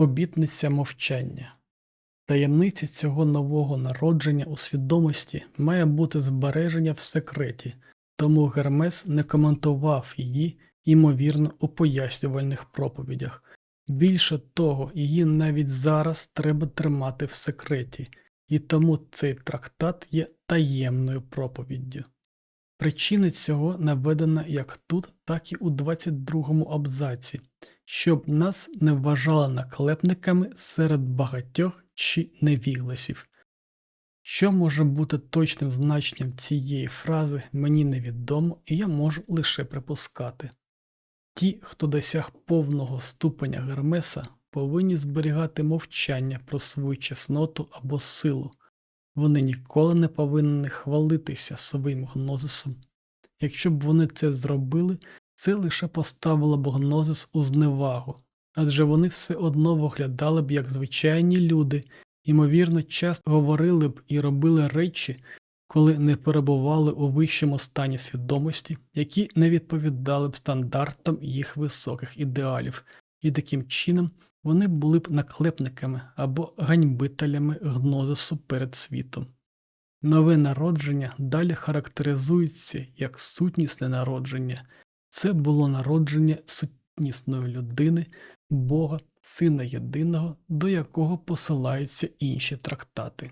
Обітниця мовчання. Таємниця цього нового народження у свідомості має бути збереження в секреті, тому Гермес не коментував її, ймовірно, у пояснювальних проповідях. Більше того, її навіть зараз треба тримати в секреті, і тому цей трактат є таємною проповіддю. Причина цього наведена як тут, так і у 22 абзаці, щоб нас не вважали наклепниками серед багатьох чи невігласів. Що може бути точним значенням цієї фрази, мені невідомо, і я можу лише припускати. Ті, хто досяг повного ступеня Гермеса, повинні зберігати мовчання про свою чесноту або силу. Вони ніколи не повинні хвалитися своїм гнозисом. Якщо б вони це зробили, це лише поставило б гнозис у зневагу, адже вони все одно виглядали б як звичайні люди, ймовірно, часто говорили б і робили речі, коли не перебували у вищому стані свідомості, які не відповідали б стандартам їх високих ідеалів, і таким чином вони були б наклепниками або ганьбителями гнозису перед світом. Нове народження далі характеризується як сутнісне народження. Це було народження сутнісної людини, Бога, Сина Єдиного, до якого посилаються інші трактати.